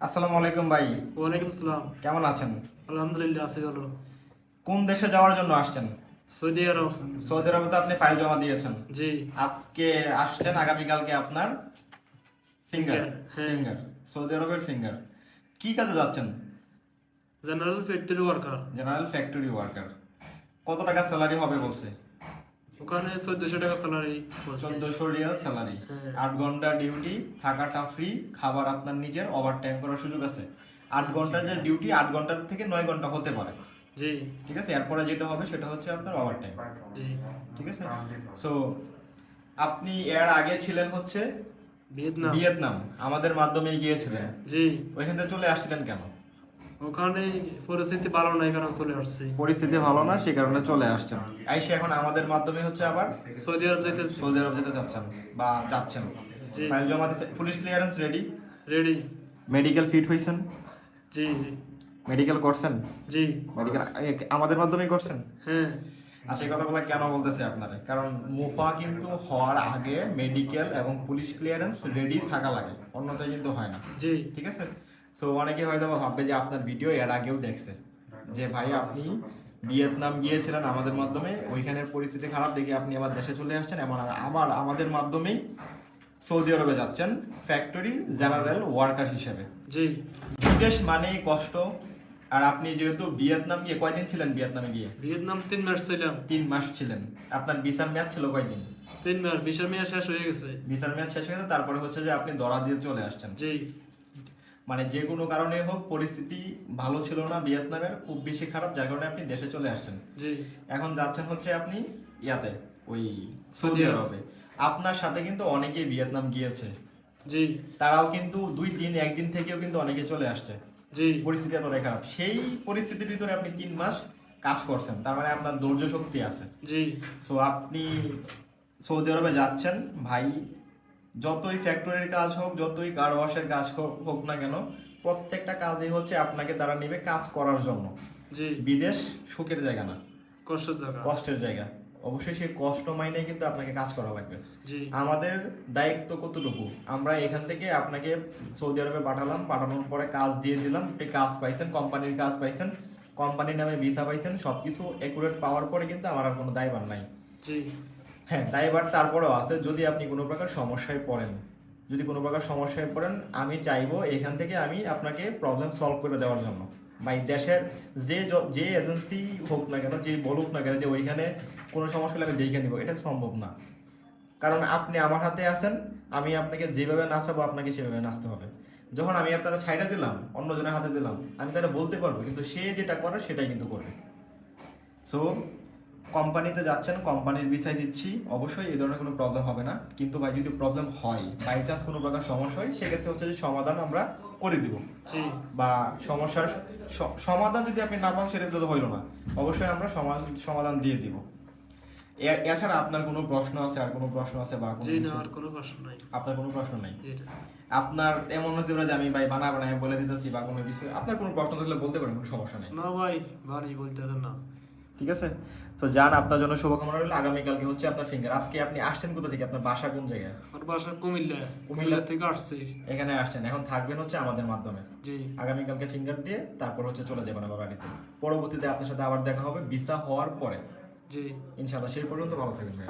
আসসালামু আলাইকুম ভাই। ওয়ালাইকুম আসসালাম। কেমন আছেন? আলহামদুলিল্লাহ আছি ভালো। কোন দেশে যাওয়ার জন্য আসছেন? সৌদি আরব। সৌদি আরবে তো আপনি ফাইল জমা দিয়েছেন। জি। আজকে আসছেন আগামীকালকে আপনার ফিঙ্গার হ্যাঁ। ফিঙ্গার সৌদি আরবের ফিঙ্গার কি কাজে যাচ্ছেন? General factory worker general factory worker কত টাকা স্যালারি হবে বলছে? ওখানে চোদ্দশো টাকা স্যালারি চোদ্দশো রিয়াল স্যালারি। আট ঘণ্টা ডিউটি থাকাটা ফ্রি খাবার আপনার নিজের ওভার টাইম করার সুযোগ আছে। আট ঘণ্টার যে ডিউটি আট ঘণ্টার থেকে নয় ঘণ্টা হতে পারে। জি। ঠিক আছে? এরপরে যেটা হবে সেটা হচ্ছে আপনার ওভার টাইম জি। ঠিক আছে? সো আপনি এর আগে ছিলেন হচ্ছে ভিয়েতনাম। ভিয়েতনাম। আমাদের মাধ্যমে গিয়েছিলেন। জি। ওইখান থেকে চলে আসছিলেন কেন? ওখানে পরিস্থিতি ভালো নাই কারণ চলে আসছি। পরিস্থিতি ভালো না সে কারণে চলে আসছেন। আইসে এখন আমাদের মাধ্যমে হচ্ছে আবার সৌদি আরব যাইতেছি সৌদি আরব যেতে যাচ্ছেন বা যাচ্ছেন। ফাইল জমা দিতে police clearance ready ready medical fit হয়েছেন জি। মেডিকেল করছেন? জি। মেডিকেল আমাদের মাধ্যমেই করছেন? হ্যাঁ। আচ্ছা এই কথাগুলো কেন বলতেছে আপনারা? কারণ মুফা কিন্তু হওয়ার আগে মেডিকেল এবং পুলিশ ক্লিয়ারেন্স রেডি থাকা লাগে অন্যথায় কিন্তু হয় না। জি। ঠিক আছে? সো অনেকে হয়তো ভাববে যে আপনার ভিডিও এর আগেও দেখছে। যে ভাই আপনি ভিয়েতনাম গিয়েছিলেন আমাদের মাধ্যমে ওইখানের পরিস্থিতি খারাপ দেখে আপনি আবার দেশে চলে আসছেন এবং আবার আমাদের মাধ্যমেই সৌদি আরবে যাচ্ছেন ফ্যাক্টরি জেনারেল ওয়ার্কার হিসেবে। জি। বিদেশ মানেই কষ্ট। আর আপনি যেহেতু ভিয়েতনাম গিয়ে কয়দিন ছিলেন ভিয়েতনামে গিয়ে? ভিয়েতনাম তিন মাস ছিলাম। তিন মাস ছিলেন। আপনার ভিসার মেয়াদ ছিল কয়দিন? তিন মাস। ভিসা মেয়া শেষ হয়ে গেছে। ভিসার মেয়াদ শেষ হয়ে গেছে তারপরে হচ্ছে যে আপনি দরা দিয়ে চলে আসছেন। জি। মানে যে কোনো কারণে হোক পরিস্থিতি ভালো ছিল না ভিয়েতনামের খুব বেশি খারাপ যার কারণে আপনি দেশে চলে আসছেন। এখন যাচ্ছেন হচ্ছে আপনি ইয়াতে ওই সৌদি সৌদি আরবে। আপনার সাথে কিন্তু অনেকেই ভিয়েতনাম গিয়েছে। জি। তারাও কিন্তু দুই দিন একদিন থেকেও কিন্তু অনেকে চলে আসছে। জি। পরিস্থিতি এতটাই খারাপ। সেই পরিস্থিতির ভিতরে আপনি তিন মাস কাজ করছেন। তার মানে আপনার ধৈর্য শক্তি আছে। জি। সো আপনি সৌদি আরবে যাচ্ছেন ভাই যতই ফ্যাক্টরির কাজ হোক যতই কার ওয়াশের কাজ হোক না কেন প্রত্যেকটা কাজই হচ্ছে আপনাকে তারা নেবে কাজ করার জন্য। জি। বিদেশ সুখের জায়গা না। কষ্টের জায়গা। কষ্টের জায়গা। অবশ্যই সেই কষ্ট মাইনে কিন্তু আপনাকে কাজ করা লাগবে। জি। আমাদের দায়িত্ব কতটুকু? আমরা এখান থেকে আপনাকে সৌদি আরবে পাঠালাম পাঠানোর পরে কাজ দিয়ে দিলাম আপনি কাজ পাইছেন কোম্পানির কাজ পাইছেন কোম্পানির নামে ভিসা পাইছেন সবকিছু একুরেট পাওয়ার পরে কিন্তু আমার আর কোনো দায়ভার নাই। জি। হ্যাঁ দায়ভার তারপরেও আছে, যদি আপনি কোনো প্রকার সমস্যায় পড়েন। যদি কোনো প্রকার সমস্যায় পড়েন, আমি চাইব এখান থেকে আমি আপনাকে প্রবলেম সলভ করে দেওয়ার জন্য। বা দেশের যে যে এজেন্সি হোক না কেন, যে বলুক না কেন, যে ওইখানে কোনো সমস্যা হলে আমি দেখে নিব, এটা সম্ভব না। কারণ আপনি আমার হাতে আছেন, আমি আপনাকে যেভাবে নাচাবো, আপনাকে সেভাবে নাচতে হবে। যখন আমি আপনারা ছাইডা দিলাম, অন্যজনের হাতে দিলাম, আমি তারা বলতে পারব, কিন্তু সে যেটা করে, সেটাই কিন্তু করবে। সো কোম্পানিতে যাচ্ছেন কোম্পানির বিষয় দিচ্ছি অবশ্যই এই ধরনের কোনো প্রবলেম হবে না। কিন্তু ভাই যদি প্রবলেম হয় বাই চান্স কোনো প্রকার সমস্যা হয় সেক্ষেত্রে হচ্ছে যে সমাধান আমরা করে দিব। বা সমস্যার সমাধান যদি আপনি না পান সেটা তো হইল না। অবশ্যই আমরা সমাধান সমাধান দিয়ে দিব। এছাড়া আপনার কোনো প্রশ্ন আছে? আর কোনো প্রশ্ন আছে বা কোনো প্রশ্ন নাই। আপনার কোনো প্রশ্ন নাই? আপনার এমন হতে পারে যে আমি ভাই বানা বানায় বলে দিতেছি বা কোনো কিছু। আপনার কোনো প্রশ্ন থাকলে বলতে পারেন কোনো সমস্যা নেই। না ভাই ভারী বলতে না। ঠিক আছে? তো যান আপনার জন্য শুভকামনা রইল। আগামীকালকে হচ্ছে আপনার ফিঙ্গার আজকে আপনি আসছেন কোথা থেকে? আপনার বাসা কোন জায়গায়? আমার বাসা কুমিল্লা। কুমিল্লা? থেকে আসছি। এখানে আসছেন। এখন থাকবেন হচ্ছে আমাদের মাধ্যমে। জি। আগামীকালকে ফিঙ্গার দিয়ে তারপর হচ্ছে চলে যাবেন আবার বাড়িতে। পরবর্তীতে আপনার সাথে আবার দেখা হবে। ভিসা হওয়ার পরে। জি। ইনশাআল্লাহ সেই পর্যন্ত ভালো থাকবেন ভাই